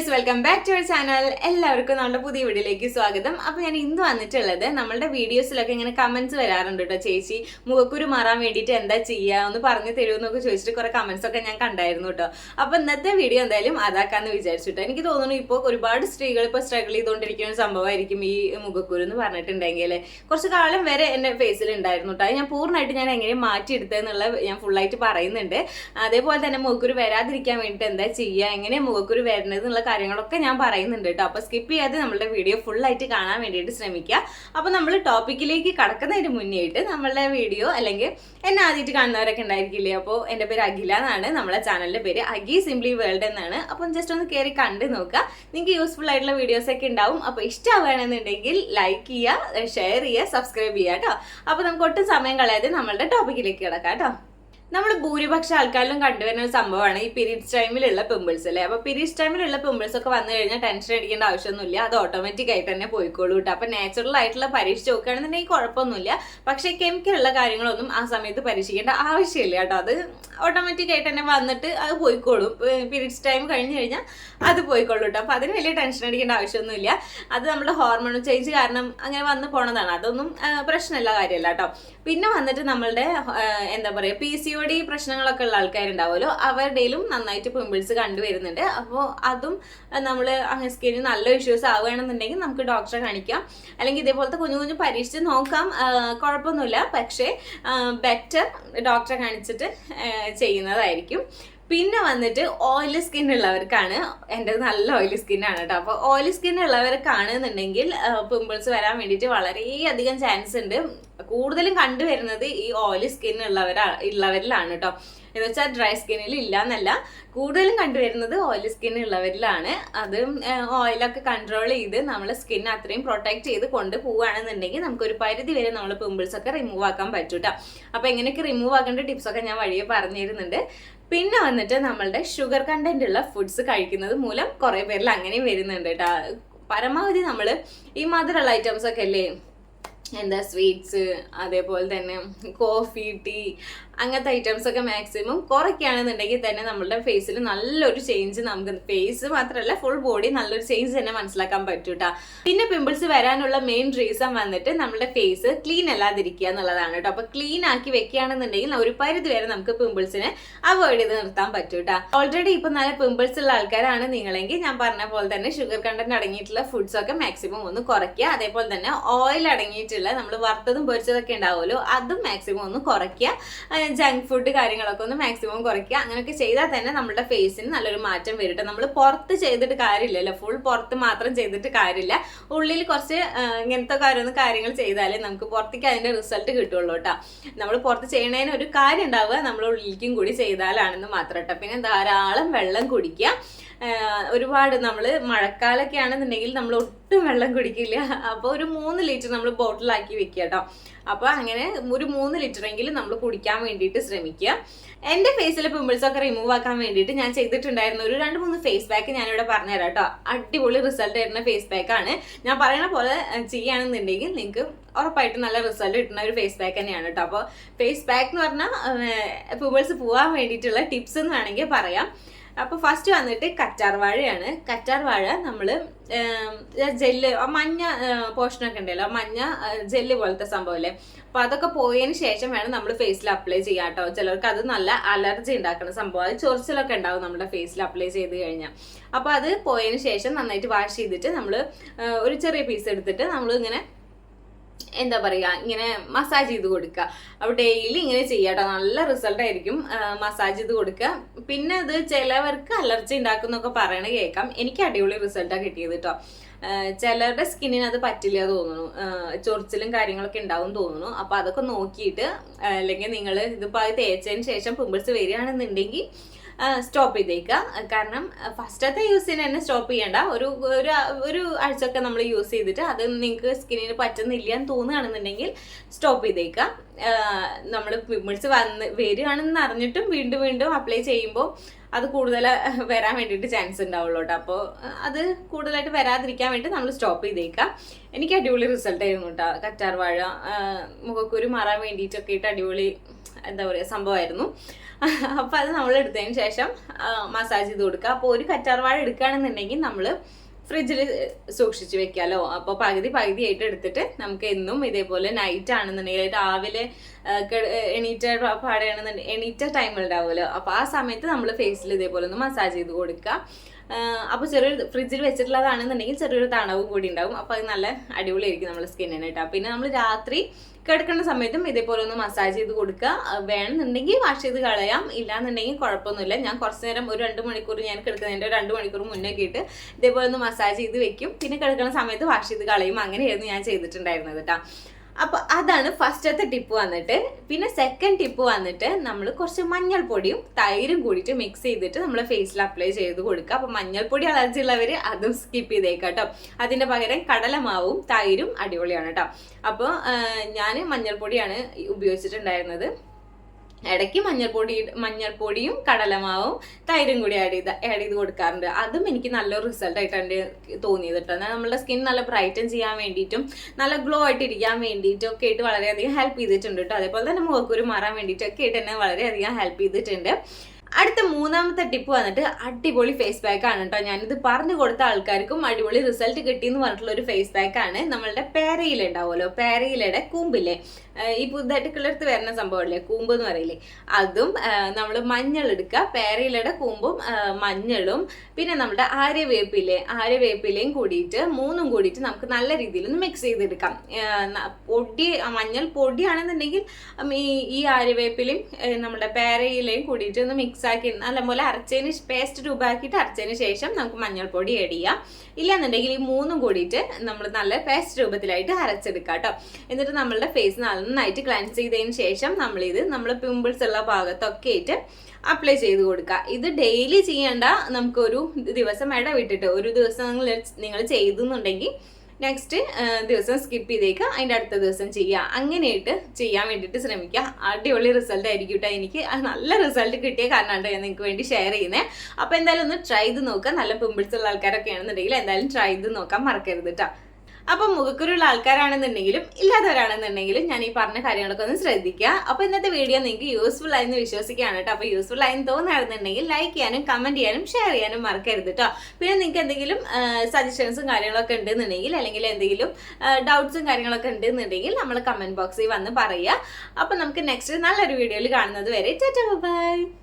Guys welcome back to our channel എല്ലാവർക്കും നമ്മുടെ പുതിയ വീഡിയോയിലേക്ക് സ്വാഗതം. അപ്പോൾ ഞാൻ ഇന്ന് വന്നിട്ടുള്ളത് നമ്മളുടെ വീഡിയോസിലൊക്കെ ഇങ്ങനെ കമൻസ് വരാറുണ്ട് കേട്ടോ ചേച്ചി മുഖക്കുരു മാറാൻ വേണ്ടിയിട്ട് എന്താ ചെയ്യുക ഒന്ന് പറഞ്ഞു തരുമെന്നൊക്കെ ചോദിച്ചിട്ട് കുറേ കമന്റ്സ് ഒക്കെ ഞാൻ കണ്ടായിരുന്നു കേട്ടോ അപ്പൊ ഇന്നത്തെ വീഡിയോ എന്തായാലും അതാക്കാന്ന് വിചാരിച്ചിട്ടോ എനിക്ക് തോന്നുന്നു ഇപ്പോൾ ഒരുപാട് സ്ത്രീകൾ ഇപ്പോൾ സ്ട്രഗിൾ ചെയ്തുകൊണ്ടിരിക്കുന്ന ഒരു സംഭവമായിരിക്കും ഈ മുഖക്കുരു എന്ന് പറഞ്ഞിട്ടുണ്ടെങ്കിൽ കുറച്ച് കാലം വരെ എന്റെ ഫേസിൽ ഉണ്ടായിരുന്നു കേട്ടോ ഞാൻ പൂർണമായിട്ട് ഞാൻ എങ്ങനെ മാറ്റിയെടുത്തതെന്നുള്ള ഞാൻ ഫുള്ളായിട്ട് പറയുന്നുണ്ട്. അതേപോലെ തന്നെ മുഖക്കുരു വരാതിരിക്കാൻ വേണ്ടിയിട്ട് എന്താ ചെയ്യുക എങ്ങനെ മുഖക്കുരു വരുന്നത് എന്നുള്ള കാര്യങ്ങളൊക്കെ ഞാൻ പറയുന്നുണ്ട് കേട്ടോ. അപ്പോൾ സ്കിപ്പ് ചെയ്യാതെ നമ്മളുടെ വീഡിയോ ഫുള്ളായിട്ട് കാണാൻ വേണ്ടിയിട്ട് ശ്രമിക്കുക. അപ്പോൾ നമ്മൾ ടോപ്പിക്കിലേക്ക് കടക്കുന്നതിന് മുന്നേ ആയിട്ട് നമ്മളുടെ വീഡിയോ അല്ലെങ്കിൽ എന്നെ ആദ്യമായിട്ട് കാണുന്നവരൊക്കെ ഉണ്ടായിരിക്കില്ലേ? അപ്പോൾ എന്റെ പേര് അഖില എന്നാണ്. നമ്മളെ ചാനലിന്റെ പേര് അഗി സിംപ്ലി വേൾഡ് എന്നാണ്. അപ്പം ജസ്റ്റ് ഒന്ന് കയറി കണ്ട് നോക്കുക. നിങ്ങൾക്ക് യൂസ്ഫുൾ ആയിട്ടുള്ള വീഡിയോസ് ഒക്കെ ഉണ്ടാവും. അപ്പോൾ ഇഷ്ടമാവുകയാണെന്നുണ്ടെങ്കിൽ ലൈക്ക് ചെയ്യുക ഷെയർ ചെയ്യുക സബ്സ്ക്രൈബ് ചെയ്യുക കേട്ടോ. അപ്പോൾ നമുക്ക് ഒട്ടും സമയം കളയാതെ നമ്മളുടെ ടോപ്പിക്കിലേക്ക് കിടക്കാം കേട്ടോ. നമ്മൾ ഭൂരിപക്ഷം ആൾക്കാരിലും കണ്ടുവരുന്ന ഒരു സംഭവമാണ് ഈ പീരീഡ്സ് ടൈമിലുള്ള പിമ്പിൾസ് അല്ലേ? അപ്പൊ പീരീഡ്സ് ടൈമിലുള്ള പിമ്പിൾസ് ഒക്കെ വന്നു കഴിഞ്ഞാൽ ടെൻഷൻ അടിക്കേണ്ട ആവശ്യമൊന്നുമില്ല. അത് ഓട്ടോമാറ്റിക് ആയിട്ട് തന്നെ പോയിക്കോളൂ കേട്ടോ അപ്പൊ നാച്ചുറൽ ആയിട്ടുള്ള പരീക്ഷിച്ച് നോക്കുകയാണെന്നുണ്ടെങ്കിൽ കുഴപ്പമൊന്നുമില്ല. പക്ഷേ കെമിക്കൽ ഉള്ള കാര്യങ്ങളൊന്നും ആ സമയത്ത് പരീക്ഷിക്കേണ്ട ആവശ്യമില്ല കേട്ടോ അത് ഓട്ടോമാറ്റിക് ആയിട്ട് തന്നെ വന്നിട്ട് അത് പോയിക്കോളും. പീരീഡ്സ് ടൈം കഴിഞ്ഞു കഴിഞ്ഞാൽ അത് പോയിക്കോളൂ കേട്ടോ അപ്പൊ അതിന് വലിയ ടെൻഷൻ അടിക്കേണ്ട ആവശ്യമൊന്നുമില്ല. അത് നമ്മുടെ ഹോർമോൺ ചേഞ്ച് കാരണം അങ്ങനെ വന്നു പോണതാണ്. അതൊന്നും പ്രശ്നമുള്ള കാര്യമല്ല കേട്ടോ പിന്നെ വന്നിട്ട് നമ്മളുടെ എന്താ പറയുക പി സി ഡി പ്രശ്നങ്ങളൊക്കെ ഉള്ള ആൾക്കാരുണ്ടാവുമല്ലോ. അവരുടെയിലും നന്നായിട്ട് പിമ്പിൾസ് കണ്ടുവരുന്നുണ്ട്. അപ്പോൾ അതും നമ്മൾ അങ്ങനെ സ്കിന്നിന് നല്ല ഇഷ്യൂസ് ആവുകയാണെന്നുണ്ടെങ്കിൽ നമുക്ക് ഡോക്ടറെ കാണിക്കാം. അല്ലെങ്കിൽ ഇതേപോലത്തെ കുഞ്ഞു കുഞ്ഞു പരീക്ഷിച്ച് നോക്കാം. കുഴപ്പമൊന്നുമില്ല. പക്ഷേ ബെറ്റർ ഡോക്ടറെ കാണിച്ചിട്ട് ചെയ്യുന്നതായിരിക്കും. പിന്നെ വന്നിട്ട് ഓയിലി സ്കിൻ ഉള്ളവർക്കാണ്. എന്റെ നല്ല ഓയിലി സ്കിന്നാണ് കേട്ടോ. അപ്പോൾ ഓയിലി സ്കിൻ ഉള്ളവർക്കാണെന്നുണ്ടെങ്കിൽ പിമ്പിൾസ് വരാൻ വേണ്ടിയിട്ട് വളരെയധികം ചാൻസ് ഉണ്ട്. കൂടുതലും കണ്ടുവരുന്നത് ഈ ഓയിലി സ്കിൻ ഉള്ളവരാ ഉള്ളവരിലാണ് കേട്ടോ എന്ന് വെച്ചാൽ ഡ്രൈ സ്കിന്നിൽ ഇല്ല എന്നല്ല കൂടുതലും കണ്ടുവരുന്നത് ഓയിലി സ്കിൻ ഉള്ളവരിലാണ്. അത് ഓയിലൊക്കെ കൺട്രോൾ ചെയ്ത് നമ്മൾ സ്കിൻ അത്രയും പ്രൊട്ടക്ട് ചെയ്ത് കൊണ്ട് പോവുകയാണെന്നുണ്ടെങ്കിൽ നമുക്ക് ഒരു പരിധി വരെ നമ്മൾ പിമ്പിൾസ് ഒക്കെ റിമൂവ് ആക്കാൻ പറ്റും കേട്ടോ അപ്പോൾ എങ്ങനെയൊക്കെ റിമൂവ് ആക്കേണ്ട ടിപ്സ് ഒക്കെ ഞാൻ വഴിയെ പറഞ്ഞു തരുന്നുണ്ട്. പിന്നെ വന്നിട്ട് നമ്മളുടെ ഷുഗർ കണ്ടന്റ് ഉള്ള ഫുഡ്സ് കഴിക്കുന്നത് മൂലം കുറേ പേരിൽ അങ്ങനെയും വരുന്നുണ്ട് കേട്ടോ പരമാവധി നമ്മൾ ഈ മധുരമുള്ള ഐറ്റംസ് ഒക്കെ അല്ലേ? എന്താ സ്വീറ്റ്സ് അതേപോലെ തന്നെ കോഫി ടീ അങ്ങനത്തെ ഐറ്റംസ് ഒക്കെ മാക്സിമം കുറയ്ക്കുകയാണെന്നുണ്ടെങ്കിൽ തന്നെ നമ്മളുടെ ഫേസിൽ നല്ലൊരു ചേഞ്ച് നമുക്ക് ഫേസ് മാത്രമല്ല ഫുൾ ബോഡി നല്ലൊരു ചേഞ്ച് തന്നെ മനസ്സിലാക്കാൻ പറ്റും കേട്ടോ പിന്നെ പിമ്പിൾസ് വരാനുള്ള മെയിൻ റീസൺ വന്നിട്ട് നമ്മുടെ ഫേസ് ക്ലീൻ അല്ലാതിരിക്കുക എന്നുള്ളതാണ് കേട്ടോ അപ്പൊ ക്ലീൻ ആക്കി വെക്കുകയാണെന്നുണ്ടെങ്കിൽ ഒരു പരിധി വരെ നമുക്ക് പിമ്പിൾസിനെ അവോയ്ഡ് ചെയ്ത് നിർത്താൻ പറ്റും കേട്ടോ ഓൾറെഡി ഇപ്പൊ നല്ല പിമ്പിൾസ് ഉള്ള ആൾക്കാരാണ് നിങ്ങളെങ്കിൽ ഞാൻ പറഞ്ഞ പോലെ തന്നെ ഷുഗർ കണ്ടന്റ് അടങ്ങിയിട്ടുള്ള ഫുഡ്സ് ഒക്കെ മാക്സിമം ഒന്ന് കുറയ്ക്കുക. അതേപോലെ തന്നെ ഓയിൽ അടങ്ങിയിട്ടുള്ള നമ്മൾ വറുത്തതും പൊരിച്ചതൊക്കെ ഉണ്ടാവുമല്ലോ. അതും മാക്സിമം ഒന്ന് കുറയ്ക്കുക. ജങ്ക് ഫുഡ് കാര്യങ്ങളൊക്കെ ഒന്ന് മാക്സിമം കുറയ്ക്കുക. അങ്ങനെയൊക്കെ ചെയ്താൽ തന്നെ നമ്മുടെ ഫേസിന് നല്ലൊരു മാറ്റം വരട്ടെ നമ്മൾ പുറത്ത് ചെയ്തിട്ട് കാര്യമില്ലല്ലോ. ഫുൾ പുറത്ത് മാത്രം ചെയ്തിട്ട് കാര്യമില്ല. ഉള്ളിൽ കുറച്ച് ഇങ്ങനത്തെ കാര്യമൊന്നും കാര്യങ്ങൾ ചെയ്താലേ നമുക്ക് പുറത്തേക്ക് അതിന്റെ റിസൾട്ട് കിട്ടുള്ളൂ കേട്ടോ നമ്മൾ പുറത്ത് ചെയ്യണതിന് ഒരു കാര്യം ഉണ്ടാവുക നമ്മൾ ഉള്ളിലേക്കും കൂടി ചെയ്താലാണെന്ന് മാത്രം കേട്ടോ പിന്നെ ധാരാളം വെള്ളം കുടിക്കുക. ഒരുപാട് നമ്മൾ മഴക്കാലൊക്കെ ആണെന്നുണ്ടെങ്കിൽ നമ്മൾ ഒട്ടും വെള്ളം കുടിക്കില്ല. അപ്പോൾ ഒരു മൂന്ന് ലിറ്റർ നമ്മൾ ബോട്ടിലാക്കി വെക്കുക കേട്ടോ അപ്പോൾ അങ്ങനെ ഒരു മൂന്ന് ലിറ്ററെങ്കിലും നമ്മൾ കുടിക്കാൻ വേണ്ടിയിട്ട് ശ്രമിക്കുക. എന്റെ ഫേസിലെ പിമ്പിൾസൊക്കെ റിമൂവ് ആക്കാൻ വേണ്ടിയിട്ട് ഞാൻ ചെയ്തിട്ടുണ്ടായിരുന്ന. ഒരു രണ്ട് മൂന്ന് ഫേസ് പാക്ക് ഞാനിവിടെ പറഞ്ഞുതരാം കേട്ടോ അടിപൊളി റിസൾട്ട് തരുന്ന ഫേസ് പാക്ക് ആണ്. ഞാൻ പറയുന്ന പോലെ ചെയ്യുകയാണെന്നുണ്ടെങ്കിൽ നിങ്ങൾക്ക് ഉറപ്പായിട്ടും നല്ല റിസൾട്ട് കിട്ടുന്ന ഒരു ഫേസ് പാക്ക് തന്നെയാണ് കേട്ടോ അപ്പോൾ ഫേസ് പാക്ക് എന്ന് പറഞ്ഞാൽ പിമ്പിൾസ് പോകാൻ വേണ്ടിയിട്ടുള്ള ടിപ്സ് എന്ന് വേണമെങ്കിൽ പറയാം. അപ്പോൾ ഫസ്റ്റ് വന്നിട്ട് കറ്റാർ വാഴയാണ് കറ്റാർ വാഴ നമ്മൾ ജെല്ല് മഞ്ഞ പോർഷനൊക്കെ ഉണ്ടല്ലോ മഞ്ഞ ജെല്ല് പോലത്തെ സംഭവമല്ലേ അപ്പോൾ അതൊക്കെ പോയതിന് ശേഷം വേണം നമ്മൾ ഫേസിൽ അപ്ലൈ ചെയ്യാം കേട്ടോ. ചിലർക്ക് അത് നല്ല അലർജി ഉണ്ടാക്കുന്ന സംഭവം. അത് ചൊറിച്ചിലൊക്കെ ഉണ്ടാവും നമ്മുടെ ഫേസിൽ അപ്ലൈ ചെയ്ത് കഴിഞ്ഞാൽ അപ്പോൾ അത് പോയതിന് ശേഷം നന്നായിട്ട് വാഷ് ചെയ്തിട്ട് നമ്മൾ ഒരു ചെറിയ പീസ് എടുത്തിട്ട് നമ്മൾ ഇങ്ങനെ എന്താ പറയുക ഇങ്ങനെ മസാജ് ചെയ്ത് കൊടുക്കുക. അപ്പോൾ ഡെയിലി ഇങ്ങനെ ചെയ്യാട്ടോ നല്ല റിസൾട്ട് ആയിരിക്കും മസാജ് ചെയ്ത് കൊടുക്കുക. പിന്നെ അത് ചിലവർക്ക് അലർജി ഉണ്ടാക്കുന്നൊക്കെ പറയണ കേൾക്കാം. എനിക്ക് അടിപൊളി റിസൾട്ടാണ് കിട്ടിയത് കേട്ടോ ചിലരുടെ സ്കിന്നിന് അത് പറ്റില്ല തോന്നുന്നു. ചൊറിച്ചിലും കാര്യങ്ങളൊക്കെ ഉണ്ടാവും തോന്നുന്നു. അപ്പോൾ അതൊക്കെ നോക്കിയിട്ട് അല്ലെങ്കിൽ നിങ്ങൾ ഇതിപ്പോൾ അത് തേച്ചതിന് ശേഷം പിമ്പിൾസ് വരികയാണെന്നുണ്ടെങ്കിൽ സ്റ്റോപ്പ് ചെയ്തേക്കുക കാരണം ഫസ്റ്റത്തെ യൂസിന് തന്നെ സ്റ്റോപ്പ് ചെയ്യേണ്ട. ഒരു ഒരു ഒരു ആഴ്ചയൊക്കെ നമ്മൾ യൂസ് ചെയ്തിട്ട് അത് നിങ്ങൾക്ക് സ്കിന്നിന് പറ്റുന്നില്ല എന്ന് തോന്നുകയാണെന്നുണ്ടെങ്കിൽ സ്റ്റോപ്പ് ചെയ്തേക്കുക നമ്മൾ പിമ്പിൾസ് വന്ന് വരികയാണെന്ന് അറിഞ്ഞിട്ടും വീണ്ടും വീണ്ടും അപ്ലൈ ചെയ്യുമ്പോൾ അത് കൂടുതൽ വരാൻ വേണ്ടിയിട്ട് ചാൻസ് ഉണ്ടാവുള്ളൂ കേട്ടോ അപ്പോൾ അത് കൂടുതലായിട്ട് വരാതിരിക്കാൻ വേണ്ടി നമ്മൾ സ്റ്റോപ്പ് ചെയ്തേക്കാം. എനിക്ക് അടിപൊളി റിസൾട്ട് ആയിരുന്നു കേട്ടോ കറ്റാർ വാഴ ആ, മുഖക്കുരു മാറാൻ വേണ്ടിയിട്ടൊക്കെ ഇട്ട് അടിപൊളി എന്താ പറയുക സംഭവമായിരുന്നു. അപ്പോൾ അത് നമ്മൾ എടുത്തതിന് ശേഷം മസാജ് ചെയ്ത് കൊടുക്കുക. അപ്പോൾ ഒരു കറ്റാർവാഴ എടുക്കുകയാണെന്നുണ്ടെങ്കിൽ നമ്മൾ ഫ്രിഡ്ജിൽ സൂക്ഷിച്ച് വെക്കാമല്ലോ അപ്പോൾ പകുതി പകുതി ആയിട്ട് എടുത്തിട്ട് നമുക്ക് എന്നും ഇതേപോലെ നൈറ്റ് ആണെന്നുണ്ടെങ്കിൽ രാവിലെ എണീറ്റ പാടുകയാണെന്നുണ്ടെങ്കിൽ എണീറ്റ ടൈം ഉണ്ടാവുമല്ലോ. അപ്പോൾ ആ സമയത്ത് നമ്മൾ ഫേസിൽ ഇതേപോലെ ഒന്ന് മസാജ് ചെയ്ത് കൊടുക്കുക. അപ്പോൾ ചെറിയൊരു ഫ്രിഡ്ജിൽ വെച്ചിട്ടുള്ളതാണെന്നുണ്ടെങ്കിൽ ചെറിയൊരു തണവും കൂടി ഉണ്ടാവും. അപ്പോൾ അത് നല്ല അടിപൊളിയായിരിക്കും നമ്മുടെ സ്കിന്നിന് കേട്ടോ. പിന്നെ നമ്മൾ രാത്രി കിടക്കുന്ന സമയത്തും ഇതേപോലെ ഒന്ന് മസാജ് ചെയ്ത് കൊടുക്കുക. വേണമെന്നുണ്ടെങ്കിൽ വാഷ് ചെയ്ത് കളയാം. ഇല്ലാന്നുണ്ടെങ്കിൽ കുഴപ്പമൊന്നുമില്ല. ഞാൻ കുറച്ച് നേരം ഒരു രണ്ട് മണിക്കൂർ ഞാൻ കിടക്കുന്നതിന്റെ രണ്ട് മണിക്കൂർ മുന്നേ ഇട്ട് ഇതേപോലെ ഒന്ന് മസാജ് ചെയ്ത് വെക്കും. പിന്നെ കിടക്കുന്ന സമയത്ത് വാഷ് ചെയ്ത് കളയും. അങ്ങനെയായിരുന്നു ഞാൻ ചെയ്തിട്ടുണ്ടായിരുന്നത് കേട്ടോ. അപ്പോൾ അതാണ് ഫസ്റ്റത്തെ ടിപ്പ് വന്നിട്ട്. പിന്നെ സെക്കൻഡ് ടിപ്പ് വന്നിട്ട് നമ്മൾ കുറച്ച് മഞ്ഞൾപ്പൊടിയും തൈരും കൂടിയിട്ട് മിക്സ് ചെയ്തിട്ട് നമ്മൾ ഫേസിൽ അപ്ലൈ ചെയ്ത് കൊടുക്കുക. അപ്പോൾ മഞ്ഞൾപ്പൊടി അലർജി ഉള്ളവർ അതും സ്കിപ്പ് ചെയ്തേക്കാം കേട്ടോ അതിന്റെ പകരം കടലമാവും തൈരും അടിപൊളിയാണ് കേട്ടോ അപ്പോൾ ഞാൻ മഞ്ഞൾപ്പൊടിയാണ് ഉപയോഗിച്ചിട്ടുണ്ടായിരുന്നത്. ഇടയ്ക്ക് മഞ്ഞൾപ്പൊടി മഞ്ഞൾപ്പൊടിയും കടലമാവും തൈരും കൂടി ആഡ് ചെയ്ത് ആഡ് ചെയ്ത് കൊടുക്കാറുണ്ട്. അതും എനിക്ക് നല്ലൊരു റിസൾട്ട് ആയിട്ടാണ് തോന്നിയത് കേട്ടോ. നമ്മുടെ സ്കിൻ നല്ല ബ്രൈറ്റൻ ചെയ്യാൻ വേണ്ടിയിട്ടും നല്ല ഗ്ലോ ആയിട്ട് ഇരിക്കാൻ വേണ്ടിയിട്ടും ഒക്കെ ആയിട്ട് വളരെയധികം ഹെൽപ്പ് ചെയ്തിട്ടുണ്ട് കേട്ടോ. അതേപോലെ തന്നെ മുഖക്കുരു മാറാൻ വേണ്ടിയിട്ടൊക്കെ ആയിട്ട് എന്നെ വളരെയധികം ഹെൽപ്പ് ചെയ്തിട്ടുണ്ട്. അടുത്ത മൂന്നാമത്തെ ടിപ്പ് വന്നിട്ട് അടിപൊളി ഫേസ് പാക്ക് ആണ് കേട്ടോ ഞാനിത് പറഞ്ഞു കൊടുത്ത ആൾക്കാർക്കും അടിപൊളി റിസൾട്ട് കിട്ടി എന്ന് പറഞ്ഞിട്ടുള്ള ഒരു ഫേസ് പാക്ക് ആണ്. നമ്മളുടെ പേരയില ഉണ്ടാവുമല്ലോ? പേരയിലയുടെ കൂമ്പില്ലേ? ഈ പുതുതായിട്ട് കിളർത്ത് വരുന്ന സംഭവമല്ലേ? കൂമ്പ് എന്ന് പറയില്ലേ? അതും നമ്മൾ മഞ്ഞൾ എടുക്കുക. പേരയിലയുടെ കൂമ്പും മഞ്ഞളും പിന്നെ നമ്മുടെ ആര്യവേപ്പിലെ ആര്യവേപ്പിലയും കൂടിയിട്ട് മൂന്നും കൂടിയിട്ട് നമുക്ക് നല്ല രീതിയിൽ ഒന്ന് മിക്സ് ചെയ്തെടുക്കാം. പൊടി മഞ്ഞൾ പൊടിയാണെന്നുണ്ടെങ്കിൽ ഈ ആര്യവേപ്പിലയും നമ്മുടെ പേരയിലയും കൂടിയിട്ട് ഒന്ന് മിക്സ് ആക്കി നല്ലപോലെ അരച്ചതിന് പേസ്റ്റ് രൂപമാക്കിയിട്ട് അരച്ചതിന് ശേഷം നമുക്ക് മഞ്ഞൾപ്പൊടി ആഡ് ചെയ്യാം. ഇല്ലാന്നുണ്ടെങ്കിൽ ഈ മൂന്നും കൂടിയിട്ട് നമ്മൾ നല്ല പേസ്റ്റ് രൂപത്തിലായിട്ട് അരച്ചെടുക്കാം കേട്ടോ. എന്നിട്ട് നമ്മളുടെ ഫേസ് നന്നായിട്ട് ക്ലൻസ് ചെയ്തതിന് ശേഷം നമ്മളിത് നമ്മൾ പിമ്പിൾസ് ഉള്ള ഭാഗത്തൊക്കെ ആയിട്ട് അപ്ലൈ ചെയ്ത് കൊടുക്കുക. ഇത് ഡെയിലി ചെയ്യേണ്ട നമുക്കൊരു ദിവസം ഇടവിട്ടിട്ട് ഒരു ദിവസം നിങ്ങൾ ചെയ്തെന്നുണ്ടെങ്കിൽ നെക്സ്റ്റ് ദിവസം സ്കിപ്പ് ചെയ്തേക്കുക അതിന്റെ അടുത്ത ദിവസം ചെയ്യുക അങ്ങനെയായിട്ട് ചെയ്യാൻ വേണ്ടിയിട്ട് ശ്രമിക്കുക അടിപൊളി റിസൾട്ട് ആയിരിക്കും കേട്ടോ എനിക്ക്. നല്ല റിസൾട്ട് കിട്ടിയ കാരണമാണ് ഞാൻ നിങ്ങൾക്ക് വേണ്ടി ഷെയർ ചെയ്യുന്നത് അപ്പോൾ എന്തായാലും ഒന്ന് ട്രൈ ചെയ്ത് നോക്കുക നല്ല പിമ്പിൾസ് ഉള്ള ആൾക്കാരൊക്കെ ആണെന്നുണ്ടെങ്കിൽ എന്തായാലും ട്രൈ ചെയ്ത് നോക്കാൻ മറക്കരുത് കേട്ടോ അപ്പം മുഖക്കുരുള്ള ആൾക്കാരാണെന്നുണ്ടെങ്കിലും ഇല്ലാത്തവരാണെന്നുണ്ടെങ്കിലും ഞാൻ ഈ പറഞ്ഞ കാര്യങ്ങളൊക്കെ ഒന്ന് ശ്രദ്ധിക്കുക. അപ്പോൾ ഇന്നത്തെ വീഡിയോ നിങ്ങൾക്ക് യൂസ്ഫുൾ ആയെന്ന് വിശ്വസിക്കുകയാണ് കേട്ടോ. അപ്പോൾ യൂസ്ഫുൾ ആയെന്ന് തോന്നുകയാണെന്നുണ്ടെങ്കിൽ ലൈക്ക് ചെയ്യാനും കമന്റ് ചെയ്യാനും ഷെയർ ചെയ്യാനും മറക്കരുത് കേട്ടോ. പിന്നെ നിങ്ങൾക്ക് എന്തെങ്കിലും സജഷൻസും കാര്യങ്ങളൊക്കെ ഉണ്ടെന്നുണ്ടെങ്കിൽ അല്ലെങ്കിൽ എന്തെങ്കിലും ഡൗട്ട്സും കാര്യങ്ങളൊക്കെ ഉണ്ടെന്നുണ്ടെങ്കിൽ നമ്മൾ കമന്റ് ബോക്സിൽ വന്ന് പറയുക. അപ്പോൾ നമുക്ക് നെക്സ്റ്റ് നല്ലൊരു വീഡിയോയിൽ കാണുന്നത് വരെ ബൈ.